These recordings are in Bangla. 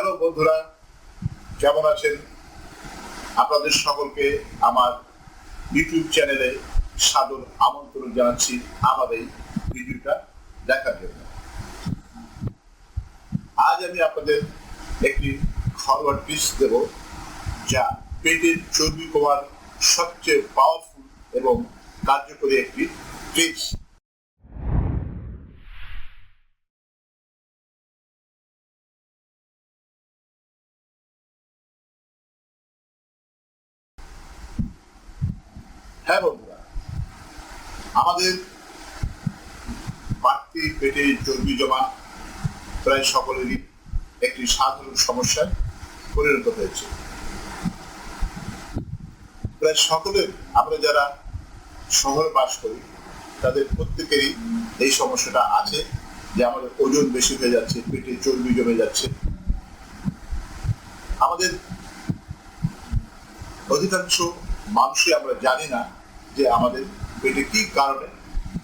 হ্যালো বন্ধুরা, কেমন আছেন? আপনাদের সকলকে আমার ইউটিউব চ্যানেলে সাদর আমন্ত্রণ জানাচ্ছি আমার এই ভিডিওটা দেখার জন্য। আজ আমি আপনাদের একটি ঘরোয়া টিপস দেব, যা পেটের চর্বি কমার সবচেয়ে পাওয়ারফুল এবং কার্যকরী একটি টিপস। হ্যাঁ বন্ধুরা, আমাদের বাড়তি পেটে চর্বি জমা প্রায় সকলেরই একটি সাধারণ সমস্যায় পরিণত হয়েছে। প্রায় সকলের আমরা যারা শহরে বাস করি, তাদের প্রত্যেকেরই এই সমস্যাটা আছে যে আমাদের ওজন বেশি হয়ে যাচ্ছে, পেটে চর্বি জমে যাচ্ছে। আমাদের অধিকাংশ মানুষই আমরা জানি না যে আমাদের পেটে কি কারণে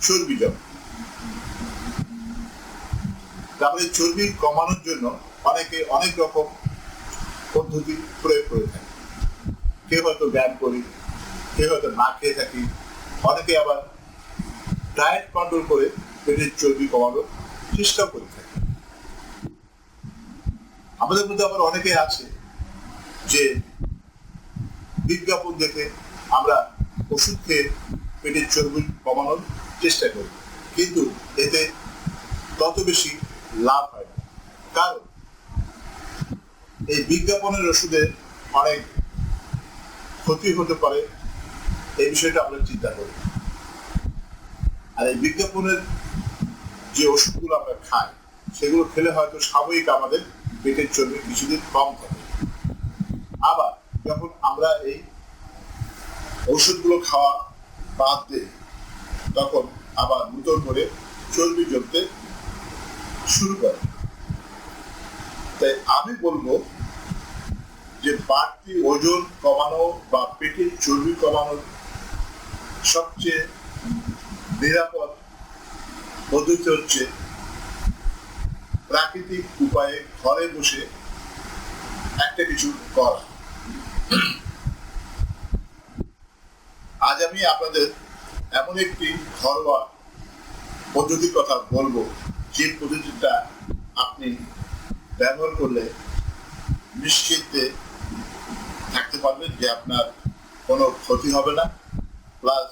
চর্বি জমে? তারপরে চর্বি কমানোর জন্য অনেকে অনেক রকম পদ্ধতি প্রয়োগ করে থাকে। কেউ হয়তো ব্যায়াম করি, কেউ হয়তো না খেয়ে থাকি। অনেকে আবার ডায়েট কন্ট্রোল করে পেটের চর্বি কমানোর চেষ্টা করে থাকে। আমাদের মধ্যে আবার অনেকে আছে যে বিজ্ঞাপন দেখে আমরা ওষুধ খেয়ে পেটের চর্বি কমানোর চেষ্টা করি। কিন্তু এতে তত বেশি লাভ হয় না। কারণ এই বিজ্ঞাপনের ওষুধে অনেক ক্ষতি হতে পারে, এই বিষয়টা আমরা চিন্তা করি। আর এই বিজ্ঞাপনের যে ওষুধগুলো আমরা খাই, সেগুলো খেলে হয়তো স্বাভাবিক আমাদের পেটের চর্বি কিছুদিন কম থাকে। আবার যখন আমরা এই ওষুধগুলো খাওয়া বাদ দিই তখন আবার নতুন করে চর্বি জমতে শুরু করে। তাই আমি বলব যে বাড়তি ওজন কমানো বা পেটের চর্বি কমানোর সবচেয়ে নিরাপদ পদ্ধতি হচ্ছে প্রাকৃতিক উপায়ে ঘরে বসে একটা কিছু করা। আজ আমি আপনাদের এমন একটি ঘরোয়া পদ্ধতির কথা বলব, যে পদ্ধতিটা আপনি ব্যবহার করলে নিশ্চিন্তে থাকতে পারবেন যে আপনার কোনো ক্ষতি হবে না। প্লাস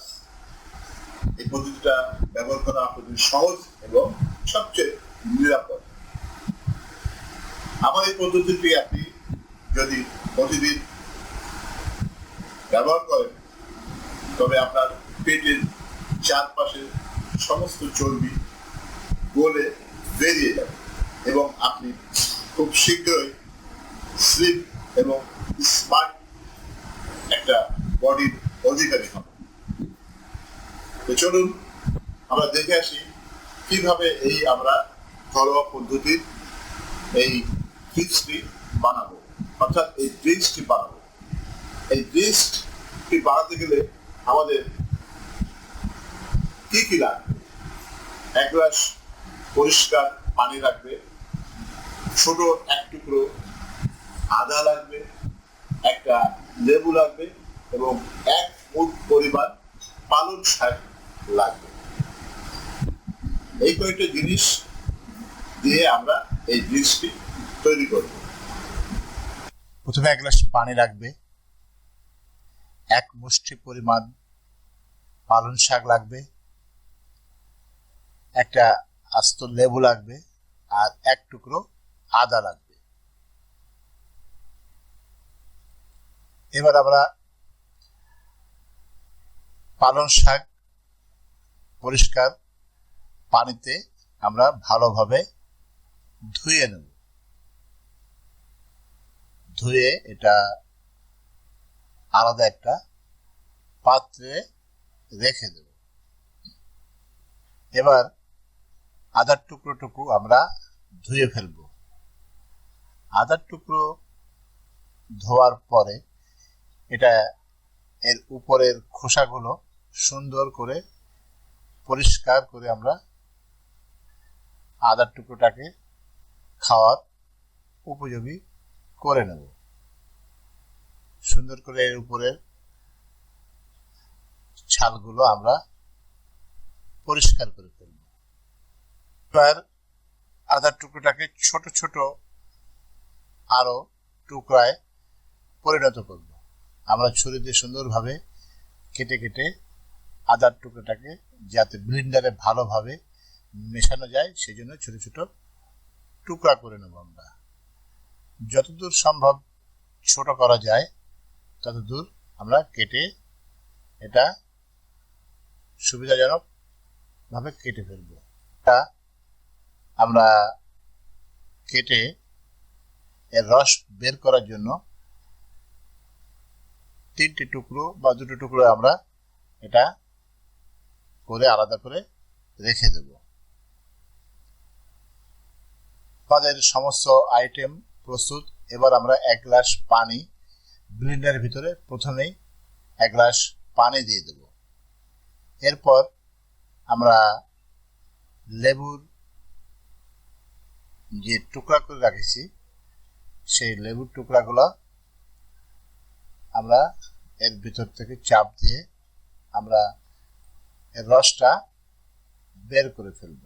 এই পদ্ধতিটা ব্যবহার করা আপনাদের সহজ এবং সবচেয়ে নিরাপদ। আমার এই পদ্ধতিটি আপনি যদি প্রতিদিন ব্যবহার করেন তবে আপনার পেটের চারপাশের সমস্ত চর্বি গলে বেরিয়ে যাবে এবং আপনি খুব শীঘ্রই স্লিম এবং স্মার্ট একটা বডির অধিকারী হবেন। তো চলুন, আমরা দেখে আসি কীভাবে এই আমরা ঘরোয়া পদ্ধতির এই ফিক্সটি বানাবো। অর্থাৎ এই ড্রিঙ্কসটি বানাবো। এই ড্রিঙ্কসটি বানাতে গেলে আমাদের কি কি লাগবে? এক গ্লাস পরিষ্কার পানি লাগবে, ছোট এক টুকরো আদা লাগবে, একটা লেবু লাগবে এবং এক মুঠ পরিমাণ পালং শাক লাগবে। এই কয়েকটা জিনিস দিয়ে আমরা এই জিনিসটি তৈরি করব। প্রথমে এক গ্লাস পানি লাগবে। এক মুষ্টি পরিমাণ পালং শাক লাগবে, একটা আস্ত লেবু লাগবে, আর এক টুকরো আদা লাগবে। এবার আমরা পালং শাক পরিষ্কার পানিতে আমরা ভালোভাবে ধুয়ে নেব। ধুয়ে এটা আলাদা একটা পাত্রে রেখে দেব। এবার আদার টুকরো টুকু আমরা ধুয়ে ফেলব। আদার টুকরো ধোয়ার পরে এটা এর উপরের খোসাগুলো সুন্দর করে পরিষ্কার করে আমরা আদার টুকরোটাকে খাওয়ার উপযোগী করে নেব। সুন্দর করে এর উপরের ছালগুলো আমরা পরিষ্কার করে ফেলব। এবার আদার টুকরোটাকে ছোট ছোট আরও টুকরায় পরিণত করব। আমরা ছুরি দিয়ে সুন্দরভাবে কেটে কেটে আদার টুকরোটাকে যাতে ব্লিন্ডারে ভালোভাবে মেশানো যায় সেই জন্য ছোট ছোট টুকরা করে নেব আমরা। যতদূর সম্ভব ছোট করা যায়, ততদূর আমরা কেটে এটা সুবিধাজনক ভাবে কেটে ফেলব। আমরা কেটে এর রস বের করার জন্য তিনটি টুকরো বা দুটো টুকরো আমরা এটা করে আলাদা করে রেখে দেব। আমাদের সমস্ত আইটেম প্রস্তুত। এবার আমরা এক গ্লাস পানি ব্লিন্ডারের ভিতরে প্রথমেই এক গ্লাস পানি দিয়ে দেব। এরপর আমরা লেবুর যে টুকরা করে রাখেছি, সেই লেবুর টুকরাগুলো আমরা এর ভিতর থেকে চাপ দিয়ে আমরা এর রসটা বের করে ফেলব।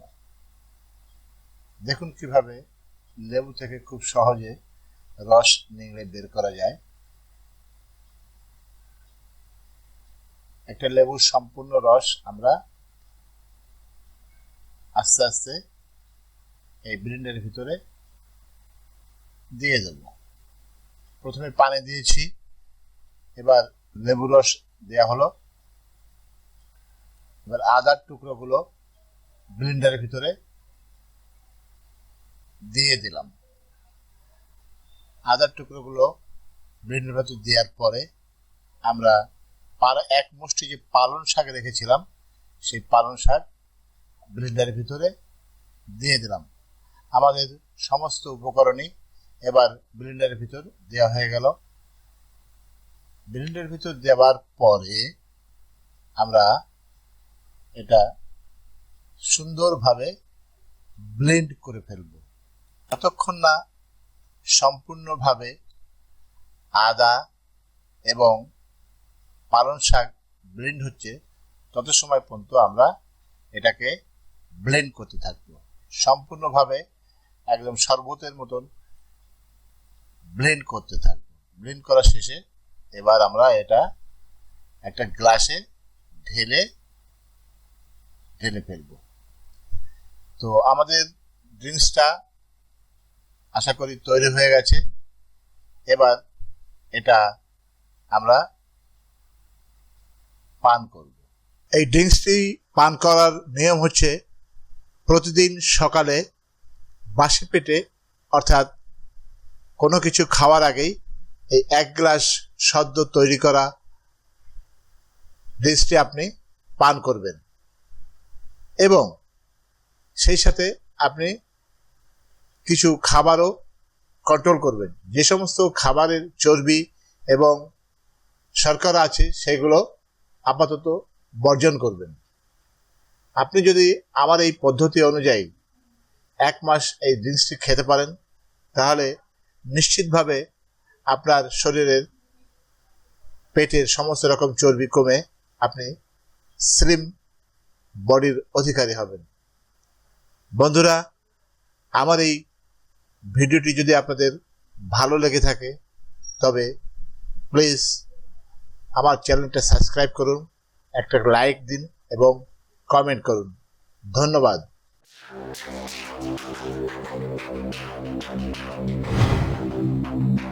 দেখুন কীভাবে লেবু থেকে খুব সহজে রস নিংড়ে বের করা যায়। একটা লেবুর সম্পূর্ণ রস আমরা আস্তে আস্তে এই ব্লেন্ডের ভিতরে দিয়ে দেব। প্রথমে পানি দিয়েছি, এবার লেবু রস দেওয়া হলো। এবার আদার টুকরোগুলো ব্লেন্ডারের ভিতরে দিয়ে দিলাম। আদার টুকরোগুলো ব্লেন্ডারের ভিতরে দেওয়ার পরে আমরা এক মুষ্টি যে পালন শাক রেখেছিলাম, সেই পালন শাক ব্লেন্ডারের ভিতরে দিয়ে দিলাম। আমাদের সমস্ত উপকরণই এবার ব্লেন্ডারের ভিতর দেওয়া হয়ে গেল। ব্লেন্ডারের ভিতর দেওয়ার পরে আমরা এটা সুন্দরভাবে ব্লেন্ড করে ফেলব। যতক্ষণ না সম্পূর্ণভাবে আদা এবং পালং শাক ব্লেন্ড হচ্ছে, তত সময় পর্যন্ত আমরা এটাকে ব্লেন্ড করতে থাকব। সম্পূর্ণভাবে একদম শরবতের মতন ব্লেন্ড করতে থাকব। ব্লেন্ড করা শেষে এবার আমরা এটা একটা গ্লাসে ঢেলে ঢেলে ফেলব। তো আমাদের ড্রিঙ্কসটা আশা করি তৈরি হয়ে গেছে। এবার এটা আমরা পান করব। এই ড্রিঙ্কসটি পান করার নিয়ম হচ্ছে প্রতিদিন সকালে বাসি পেটে, অর্থাৎ কোনো কিছু খাওয়ার আগেই এই এক গ্লাস সদ্য তৈরি করা ড্রিঙ্কসটি আপনি পান করবেন। এবং সেই সাথে আপনি কিছু খাবারও কন্ট্রোল করবেন। যে সমস্ত খাবারের চর্বি এবং শর্করা আছে সেগুলো আপাতত বর্জন করবেন। আপনি যদি আমার এই পদ্ধতি অনুযায়ী এক মাস এই ড্রিঙ্কসটি খেতে পারেন, তাহলে নিশ্চিতভাবে আপনার শরীরের পেটের সমস্ত রকম চর্বি কমে আপনি স্লিম বডির অধিকারী হবেন। বন্ধুরা, আমার এই ভিডিওটি যদি আপনাদের ভালো লেগে থাকে, তবে প্লিজ আমার চ্যানেলটা সাবস্ক্রাইব করুন একটা লাইক দিন এবং কমেন্ট করুন। ধন্যবাদ। Thank